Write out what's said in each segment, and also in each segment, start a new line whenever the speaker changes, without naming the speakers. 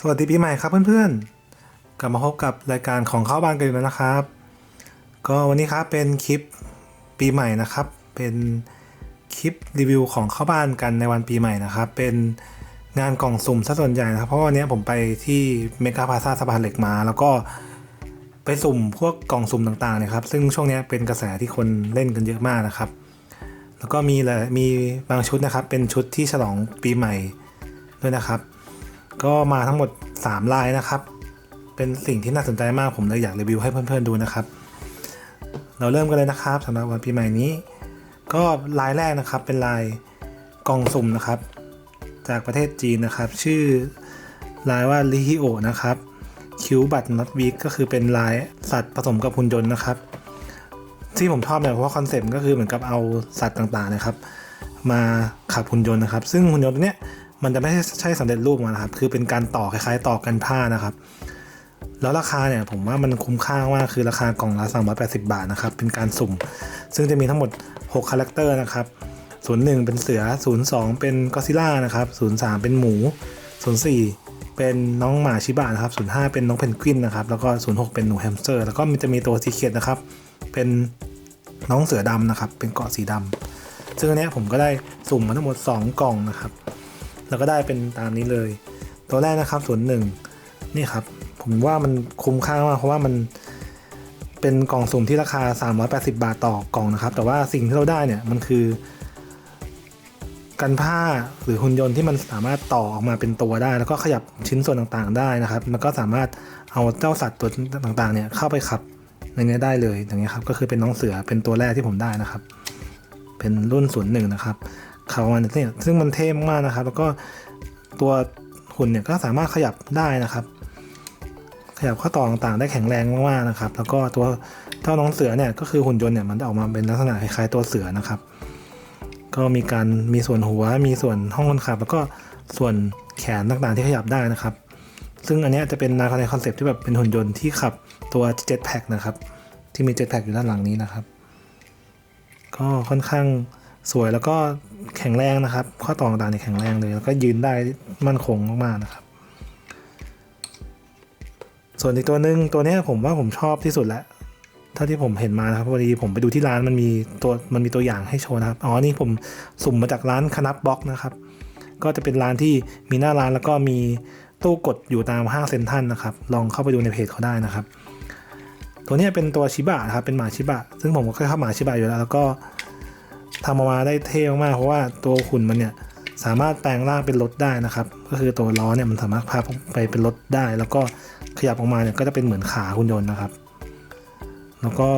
สวัสดีปีใหม่ครับเพื่อนๆ กลับมาพบกับรายการของเข้าบ้านกันแล้วนะครับ ก็วันนี้ครับเป็นคลิปปีใหม่นะครับ เป็นคลิปรีวิวของเข้าบ้านกันในวันปีใหม่นะครับ เป็นงานกล่องสุ่มซะส่วนใหญ่นะครับเพราะว่าวันนี้ผมไปที่เมกาพาซาสะพานเหล็กมา แล้วก็ไปสุ่มพวกกล่องสุ่มต่างๆนะครับ ซึ่งช่วงนี้เป็นกระแสที่คนเล่นกันเยอะมากนะครับ แล้วก็มีหลายมีบางชุดนะครับ เป็นชุดที่ฉลองปีใหม่ด้วยนะครับ ก็มาทั้งหมด 3 ลายนะครับ เป็นสิ่งที่น่าสนใจมากผมเลยอยากรีวิวให้เพื่อนๆดูนะครับ เราเริ่มกันเลยนะครับสำหรับวันปีใหม่นี้ ก็ลายแรกนะครับเป็นลายกองสุ่มนะครับ จากประเทศจีนนะครับ ชื่อลายว่าลิฮิโอนะครับคิวบัตน็อตวีก็คือเป็นลายสัตว์ผสมกับหุ่นยนต์นะครับ ที่ผมชอบเนี่ยเพราะว่าคอนเซปต์ก็คือเหมือนกับเอาสัตว์ต่างๆนะครับ มาขับหุ่นยนต์นะครับ ซึ่งหุ่นยนต์ตัวเนี้ย มันจะไม่ใช่สำเร็จรูปมานะครับ คือเป็นการต่อคล้ายๆต่อกันผ้านะครับ แล้วราคาเนี่ยผมว่ามันคุ้มค่ามากคือราคากล่องละ380 บาทนะครับ เป็นการสุ่ม ซึ่งจะมีทั้งหมด6คาแรคเตอร์นะครับ 01 เป็นเสือ 02 เป็นก็ซิล่านะครับ 03 เป็นหมู 04 เป็นน้องหมาชิบะนะครับ 05 เป็นน้องเพนกวินนะครับ แล้วก็ 06 เป็นหนูแฮมสเตอร์ แล้วก็มันจะมีตัวซีเคียดนะครับ เป็นน้องเสือดำนะครับ เป็นเกาะสีดำซึ่งอันนี้ผมก็ได้สุ่มมาทั้งหมด 2 กล่องนะครับ แล้วก็ได้เป็นตามนี้เลย ตัวแรกนะครับศูนหนึ่งนี่ครับ ผมว่ามันคุ้มค่ามากเพราะว่ามันเป็นกล่องสุ่มที่ราคา 380 บาทต่อกล่องนะครับ แต่ว่าสิ่งที่เราได้เนี่ยมันคือ กันผ้าหรือหุ่นยนต์ที่มันสามารถต่อออกมาเป็นตัวได้ แล้วก็ขยับชิ้นส่วนต่างๆ ได้นะครับแล้วก็สามารถเอาเจ้าสัตว์ตัวต่างๆ เนี่ยเข้าไปขับในนี้ได้เลยอย่างเงี้ยครับก็คือเป็นน้องเสือเป็นตัวแรกที่ผมได้นะครับ เป็นรุ่นศูนย์หนึ่งนะครับ ขามันเนี่ยซึ่งมันเท่มากๆนะครับ แล้วก็ตัวหุ่นเนี่ยก็สามารถขยับได้นะครับ ขยับข้อต่อต่างๆ ได้แข็งแรงมากๆนะครับ แล้วก็ตัวเจ้าน้องเสือเนี่ยก็คือหุ่นยนต์เนี่ยมันจะออกมาเป็นลักษณะคล้ายๆตัวเสือนะครับ ก็มีการมีส่วนหัวมีส่วนห้องคนขับ แล้วก็ส่วนแขนต่างๆที่ขยับได้นะครับ ซึ่งอันนี้จะเป็นในคอนเซปต์ที่แบบเป็นหุ่นยนต์ที่ขับตัวเจ็ตแพ็กนะครับที่มีเจ็ตแพ็กอยู่ด้านหลังนี้นะครับ ก็ค่อนข้าง สวยแล้วก็แข็งแรงนะครับ ข้อต่อต่างๆเนี่ยแข็งแรงเลย แล้วก็ยืนได้มั่นคงมากๆนะครับ ส่วนอีกตัวหนึ่งตัวนี้ผมว่าผมชอบที่สุดแล้วท่าที่ผมเห็นมานะครับพอดีผมไปดูที่ร้านมันมีตัวมันมีตัวอย่างให้โชว์นะครับอ๋อนี่ผมสุ่มมาจากร้านคนับบล็อกนะครับ ก็จะเป็นร้านที่มีหน้าร้านแล้วก็มีตู้กดอยู่ตามห้างเซ็นทรัลนะครับ ลองเข้าไปดูในเพจเขาได้นะครับ ตัวนี้เป็นตัวชิบะนะครับเป็นหมาชิบะ ซึ่งผมก็เคยเข้าหมาชิบะอยู่แล้ว แล้วก็ ทำออกมาได้เท่มากๆเพราะว่าตัวหุ่นมันเนี่ยสามารถแปลงร่างเป็นรถได้นะครับ ก็คือตัวล้อเนี่ยมันสามารถพาไปเป็นรถได้ แล้วก็ขยับออกมาเนี่ยก็จะเป็นเหมือนขาหุ่นยนต์นะครับ แล้วก็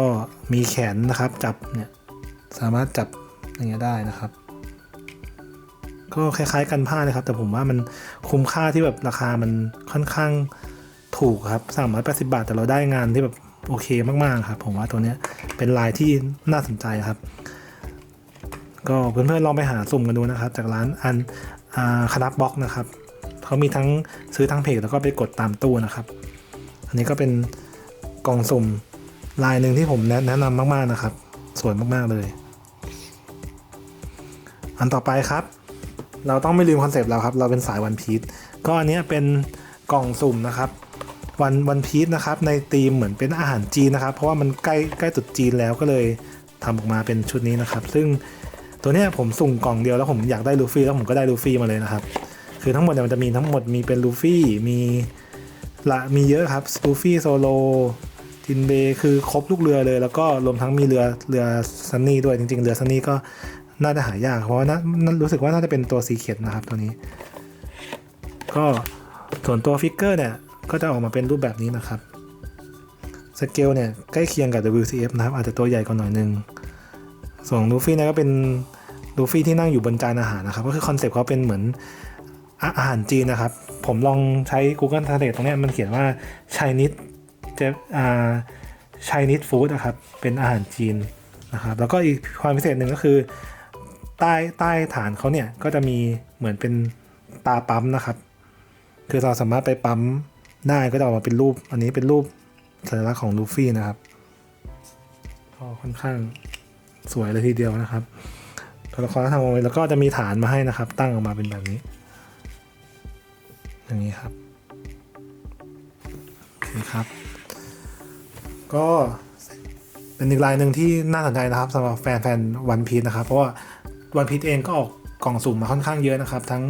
มีแขนนะครับจับเนี่ยสามารถจับอย่างเงี้ยได้นะครับ ก็คล้ายๆกันผ้าเลยครับ แต่ผมว่ามันคุ้มค่าที่แบบราคามันค่อนข้างถูกครับสามร้อยแปดสิบาทแต่เราได้งานที่แบบโอเคมากๆครับ ผมว่าตัวเนี้ยเป็นลายที่น่าสนใจครับ ก็เพื่อนๆลองไปหาสุ่มกันดูนะครับ จากร้านอันคณะบล็อกนะครับเขามีทั้งซื้อทั้งเพจแล้วก็ไปกดตามตู้นะครับ อันนี้ก็เป็นกล่องสุ่มลายหนึ่งที่ผมแนะนำมากๆนะครับ สวยมากๆเลย อันต่อไปครับ เราต้องไม่ลืมคอนเซปต์เราครับ เราเป็นสายวันพีชก็อันนี้เป็นกล่องสุ่มนะครับวันวันพีชนะครับในธีมเหมือนเป็นอาหารจีนนะครับ เพราะว่ามันใกล้ใกล้ตรุษจีนแล้วก็เลยทำออกมาเป็นชุดนี้นะครับ ซึ่ง ตัวเนี้ยผมสุ่มกล่องเดียวแล้วผมอยากได้ลูฟี่แล้วผมก็ได้ลูฟี่มาเลยนะครับ คือทั้งหมดเนี่ยมันจะมีทั้งหมดมีเป็นลูฟี่มีละมีเยอะครับลูฟี่โซโลทินเบคือครบลูกเรือเลย แล้วก็รวมทั้งมีเรือเรือซันนี่ด้วยจริง ๆ เรือซันนี่ก็น่าจะหายาก เพราะว่าน่าน่ารู้สึกว่าน่าจะเป็นตัวซีเค็ดนะครับตัวนี้ ก็ส่วนตัวฟิกเกอร์เนี่ยก็จะออกมาเป็นรูปแบบนี้นะครับสเกลเนี่ยใกล้เคียงกับ WCF นะครับอาจจะตัวใหญ่กว่าหน่อยนึง ส่วนลูฟี่เนี่ยก็เป็นลูฟี่ที่นั่งอยู่บนจานอาหารนะครับ ก็คือคอนเซปต์เขาเป็นเหมือนอาอาหารจีนนะครับ ผมลองใช้ Google Translate ตรงเนี้ยมันเขียนว่า Chinese จะอ่า Chinese food นะครับ เป็นอาหารจีนนะครับ แล้วก็อีกความพิเศษหนึ่งก็คือ ใต้ใต้ฐานเขาเนี่ย ก็จะมีเหมือนเป็นตาปั๊มนะครับ คือเราสามารถไปปั๊มได้ก็จะออกมาเป็นรูป อันนี้เป็นรูปสัญลักษณ์ของลูฟี่นะครับก็ค่อนข้าง สวยเลยทีเดียวนะครับตัวละครก็ทำเอาไว้แล้วก็จะมีฐานมาให้นะครับ ตั้งออกมาเป็นแบบนี้ อย่างนี้ครับเคครับ ก็เป็นอีกลายหนึ่งที่น่าสนใจนะครับสำหรับแฟนแฟนวันพี e นะครับ เพราะว่าวันพี e เองก็ออกกล่องสุ่มมาค่อนข้างเยอะนะครับ ทั้ง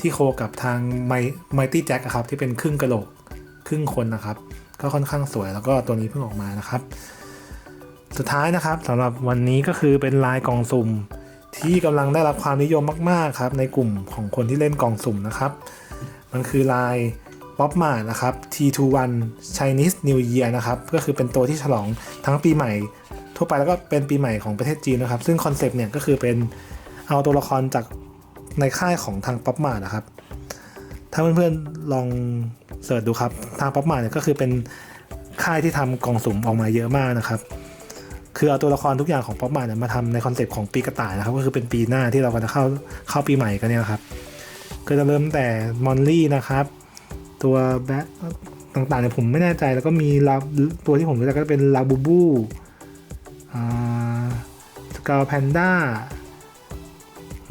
ที่โคกับทางไมไมตี้แจ็คครับที่เป็นครึ่งกระโหลกครึ่งคนนะครับ ก็ค่อนข้างสวยแล้วก็ตัวนี้เพิ่งออกมานะครับ สุดท้ายนะครับสำหรับวันนี้ก็คือเป็นลายกล่องสุ่ม ที่กำลังได้รับความนิยมมากๆครับในกลุ่มของคนที่เล่นกล่องสุ่มนะครับ มันคือลายป๊อปมานะครับ T21 Chinese New Year นะครับก็คือเป็นตัวที่ฉลองทั้งปีใหม่ ทั่วไปแล้วก็เป็นปีใหม่ของประเทศจีนนะครับ ซึ่งคอนเซปต์เนี่ยก็คือเป็นเอาตัวละครจากในค่ายของทางป๊อปมานะครับ ถ้าเพื่อนๆลองเสิร์ชดูครับ ทางป๊อปมาเนี่ยก็คือเป็นค่ายที่ทำกล่องสุ่มออกมาเยอะมากนะครับ คือเอาตัวละครทุกอย่างของป๊อปมาเนี่ยมาทำในคอนเซปต์ของปีกระต่ายนะครับ ก็คือเป็นปีหน้าที่เรากำลังจะเข้าเข้าปีใหม่กันเนี่ยครับก็จะเริ่มแต่มอนลี่นะครับ ตัวแบ็คต่างๆเนี่ยผมไม่แน่ใจแล้วก็มีลาตัวที่ผมรู้จักก็เป็นลาบูบูสกาแพนด้า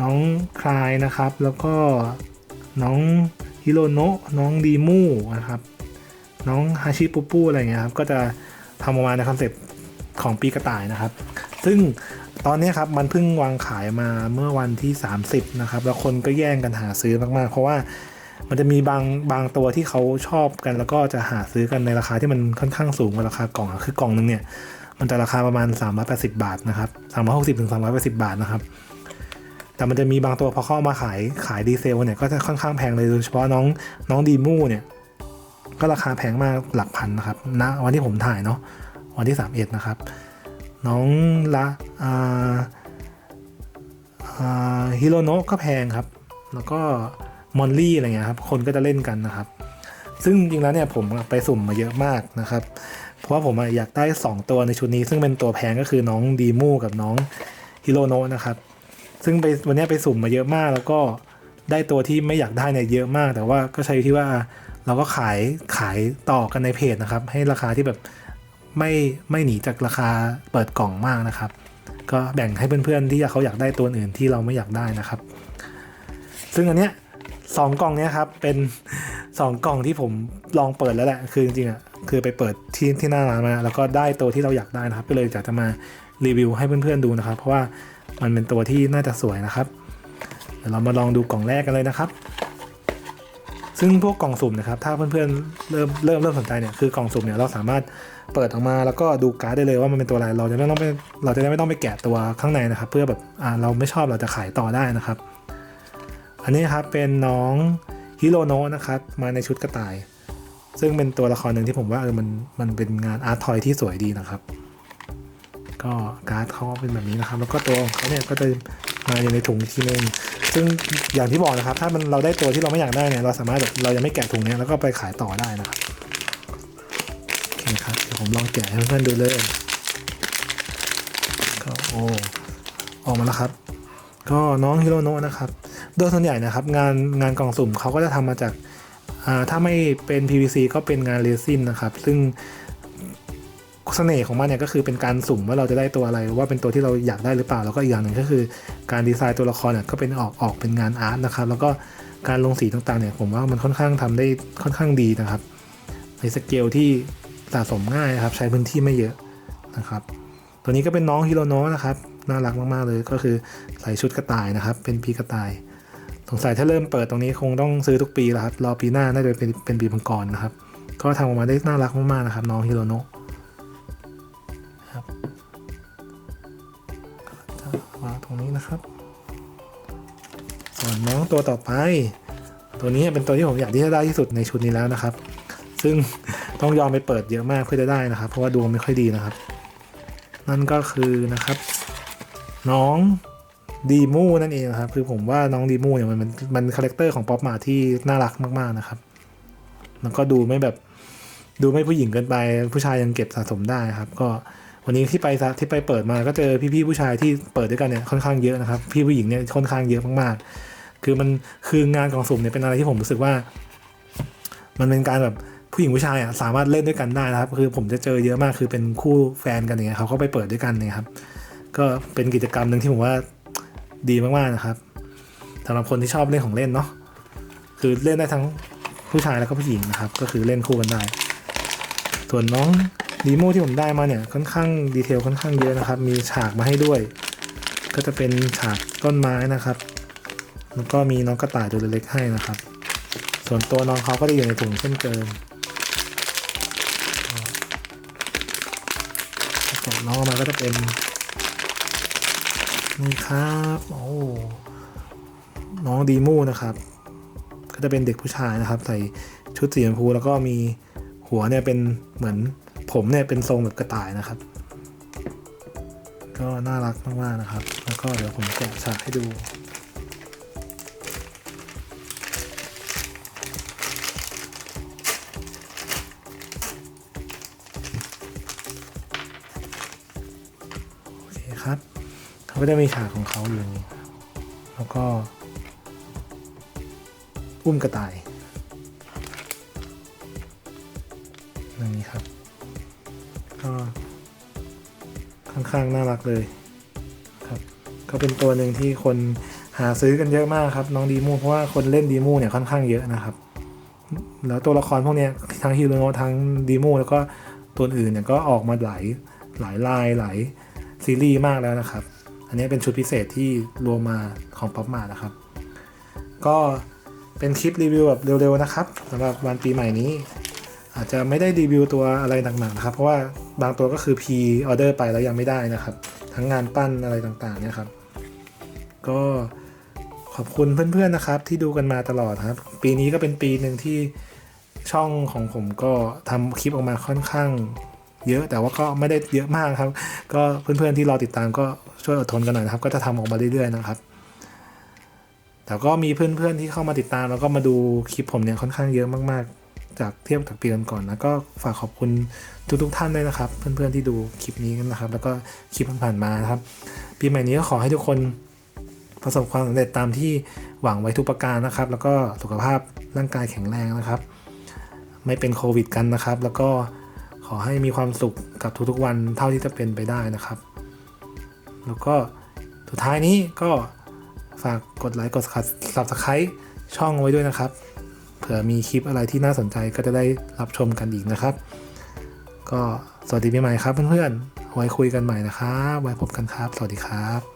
น้องคลายนะครับ แล้วก็น้องฮิโรโนะน้องดีมูนะครับ น้องฮาชิปูปูอะไรเงี้ยครับ ก็จะทำออกมาในคอนเซปต์ ของปีกระต่ายนะครับ ซึ่งตอนนี้ครับมันเพิ่งวางขายมาเมื่อวันที่ 30 นะครับ แล้วคนก็แย่งกันหาซื้อมากๆ เพราะว่ามันจะมีบางบางตัวที่เขาชอบกัน แล้วก็จะหาซื้อกันในราคาที่มันค่อนข้างสูงกว่าราคากล่องคือกล่องหนึงเนี่ยมันจะราคาประมาณ 380 บาทนะครับ360ถึง380 บาทนะครับ แต่มันจะมีบางตัวพอเข้ามาขายขายดีเซลเนี่ยก็จะค่อนข้างแพงเลยโดยเฉพาะน้องน้องดีมูเนี่ยก็ราคาแพงมากหลักพันนะครับณนะวันที่ผมถ่ายเนาะ วันที่ 31 นะครับ น้องละอ่าฮิโรโนะก็แพงครับ แล้วก็มอนลี่อะไรเงี้ยครับ คนก็จะเล่นกันนะครับ ซึ่งจริงแล้วเนี่ยผมไปสุ่มมาเยอะมากนะครับ เพราะว่าผมอยากได้ 2 ตัวในชุดนี้ ซึ่งเป็นตัวแพงก็คือน้องดีมูกับน้องฮิโรโนะนะครับ ซึ่งไปวันนี้ไปสุ่มมาเยอะมากแล้วก็ได้ตัวที่ไม่อยากได้เนี่ยเยอะมาก แต่ว่าก็ใช้ที่ว่าเราก็ขายขายต่อกันในเพจนะครับ ให้ราคาที่แบบ ไม่ไม่หนีจากราคาเปิดกล่องมากนะครับ ก็แบ่งให้เพื่อนๆที่เขาอยากได้ตัวอื่นที่เราไม่อยากได้นะครับ ซึ่งอันเนี้ยสองกล่องเนี้ยครับเป็นสองกล่องที่ผมลองเปิดแล้วแหละคือจริงๆอะคือไปเปิดที่ที่หน้าร้านมา แล้วก็ได้ตัวที่เราอยากได้นะครับ ก็เลยอยากจะมารีวิวให้เพื่อนๆดูนะครับ เพราะว่ามันเป็นตัวที่น่าจะสวยนะครับเดี๋ยวเรามาลองดูกล่องแรกกันเลยนะครับ ซึ่งพวกกล่องสุ่มนะครับ ถ้าเพื่อนๆเริ่มเริ่มเริ่มสนใจเนี่ยคือกล่องสุ่มเนี่ยเราสามารถ เปิดออกมาแล้วก็ดูการ์ดได้เลยว่ามันเป็นตัวอะไร เราจะไม่ต้องไปเราจะได้ไม่ต้องไปแกะตัวข้างในนะครับ เพื่อแบบอ่าเราไม่ชอบเราจะขายต่อได้นะครับ อันนี้ครับเป็นน้องฮิโรโนะนะครับมาในชุดกระต่าย ซึ่งเป็นตัวละครหนึ่งที่ผมว่าเออมันมันเป็นงานอาร์ตทอยที่สวยดีนะครับ ก็การ์ดเขาเป็นแบบนี้นะครับ แล้วก็ตัวของเขาเนี่ยก็จะมาอยู่ในถุงอีกทีนึงซึ่งอย่างที่บอกนะครับ ถ้ามันเราได้ตัวที่เราไม่อยากได้เนี่ยเราสามารถแบบเรายังไม่แกะถุงเนี้ยแล้วก็ไปขายต่อได้นะครับ โอเครับเดี๋ยวผมลองแกะให้เพื่อนดูเลยก็โอ้ออกมาแล้วครับ ก็น้องฮิโรโนะนะครับ โดยส่วนใหญ่นะครับ งานงานกล่องสุ่มเขาก็จะทำมาจากาถ้าไม่เป็น PVC ก็เป็นงานเรซินนะครับ ซึ่งเสน่ห์ของมันเนี่ยก็คือเป็นการสุ่มว่าเราจะได้ตัวอะไร ว่าเป็นตัวที่เราอยากได้หรือเปล่า แล้วก็อีกอย่างหนึ่งก็คือการดีไซน์ตัวละครเนี่ยก็เป็นออกออกเป็นงานอาร์ตนะครับ แล้วก็การลงสีต่างๆเนี่ยผมว่ามันค่อนข้างทำได้ค่อนข้างดีนะครับ ในสเกลที่ สะสมง่ายนะครับ ใช้พื้นที่ไม่เยอะนะครับ ตัวนี้ก็เป็นน้องฮิโรโนะนะครับน่ารักมากๆเลยก็คือใส่ชุดกระต่ายนะครับ เป็นปีกระต่ายสงสัยถ้าเริ่มเปิดตรงนี้คงต้องซื้อทุกปีแล้วครับรอปีหน้าน่าจะเป็นเป็นปีมังกรนะครับ ก็ทำออกมาได้น่ารักมากๆนะครับ น้องฮิโรโนะครับวางตรงนี้นะครับส่วนน้องตัวต่อไป ตัวนี้เป็นตัวที่ผมอยากที่จะได้ที่สุดในชุดนี้แล้วนะครับ ซึ่ง ต้องยอมไปเปิดเยอะมากเพื่อจะได้นะครับ เพราะว่าดวงไม่ค่อยดีนะครับ นั่นก็คือนะครับ น้องดีมูนั่นเองนะครับ คือผมว่าน้องดีมูเนี่ยมันมันมันคาแรคเตอร์ของป๊อปมาที่น่ารักมากๆนะครับแล้วก็ดูไม่แบบดูไม่ผู้หญิงเกินไปผู้ชายยังเก็บสะสมได้ครับ ก็วันนี้ที่ไปที่ไปเปิดมาก็เจอพี่ๆผู้ชายที่เปิดด้วยกันเนี่ยค่อนข้างเยอะนะครับ พี่ผู้หญิงเนี่ยค่อนข้างเยอะมากๆ คือมันคืองานกองสุ่มเนี่ยเป็นอะไรที่ผมรู้สึกว่า มันเป็นการแบบ ผู้หญิงผู้ชายอะสามารถเล่นด้วยกันได้นะครับ คือผมจะเจอเยอะมากคือเป็นคู่แฟนกันอย่างเงี้ยเขาก็ไปเปิดด้วยกันเนี่ยครับ ก็เป็นกิจกรรมหนึ่งที่ผมว่าดีมากๆนะครับสำหรับคนที่ชอบเล่นของเล่นเนาะคือเล่นได้ทั้งผู้ชายแล้วก็ผู้หญิงนะครับ ก็คือเล่นคู่กันได้ ส่วนน้องดีโมที่ผมได้มาเนี่ยค่อนข้างดีเทลค่อนข้างเยอะนะครับ มีฉากมาให้ด้วย ก็จะเป็นฉากต้นไม้นะครับแล้วก็มีน้องกระต่ายตัวเล็กๆให้นะครับ ส่วนตัวน้องเขาก็จะอยู่ในถุงเช่นเดิม ก็แกน้องมาก็จะเป็นนี่ครับโอ้น้องดีมูนะครับ ก็จะเป็นเด็กผู้ชายนะครับ ใส่ชุดสีชมพูแล้วก็มีหัวเนี่ยเป็นเหมือนผมเนี่ยเป็นทรงแบบกระต่ายนะครับ ก็น่ารักมากๆนะครับ แล้วก็เดี๋ยวผมแกะฉากให้ดู เขาก็จะมีฉากของเขาอยู่นี้ แล้วก็ อุ้มกระต่ายอย่างนี้ครับ ก็ค่อนข้างน่ารักเลยครับ ก็เป็นตัวหนึ่งที่คนหาซื้อกันเยอะมากครับน้องดีมูเพราะว่าคนเล่นดีมูเนี่ยค่อนข้างเยอะนะครับ แล้วตัวละครพวกเนี้ยทั้งฮิโรโนทั้งดีมูแล้วก็ตัวอื่นเนี่ยก็ออกมาหลายหลายลายหลายซีรีส์มากแล้วนะครับ นนี้เป็นชุดพิเศษที่รวมมาของป๊อปมานะครับ ก็เป็นคลิปรีวิวแบบเร็วๆนะครับสำหรับวันปีใหม่นี้ อาจจะไม่ได้รีวิวตัวอะไรหนักๆนะครับ เพราะว่าบางตัวก็คือ P ออเดอร์ไปแล้วยังไม่ได้นะครับ ทั้งงานปั้นอะไรต่างๆเนี่ยครับ ก็ขอบคุณเพื่อนๆนะครับ ที่ดูกันมาตลอดครับ ปีนี้ก็เป็นปีหนึ่งที่ช่องของผมก็ทำคลิปออกมาค่อนข้าง เยอะแต่ว่าก็ไม่ได้เยอะมากครับ ก็เพื่อนๆที่รอติดตามก็ช่วยอดทนกันหน่อยนะครับ ก็จะทำออกมาเรื่อยๆนะครับ แต่ก็มีเพื่อนๆที่เข้ามาติดตามแล้วก็มาดูคลิปผมเนี่ยค่อนข้างเยอะมากๆ จากเทียบกับปีก่อนๆนะก็ฝากขอบคุณทุกๆท่านด้วยนะครับ เพื่อนๆที่ดูคลิปนี้กันนะครับ แล้วก็คลิปผ่านๆมานครับ ปีใหม่นี้ก็ขอให้ทุกคนประสบความสำเร็จตามที่หวังไว้ทุกประการนะครับ แล้วก็สุขภาพร่างกายแข็งแรงนะครับ ไม่เป็นโควิดกันนะครับ แล้วก็ ขอให้มีความสุขกับทุกๆวันเท่าที่จะเป็นไปได้นะครับ แล้วก็สุดท้ายนี้ก็ฝากกดไลค์กด subscribe ช่องไว้ด้วยนะครับ เผื่อมีคลิปอะไรที่น่าสนใจก็จะได้รับชมกันอีกนะครับ ก็สวัสดีปีใหม่ครับเพื่อนๆไว้คุยกันใหม่นะครับ ไว้พบกันครับ สวัสดีครับ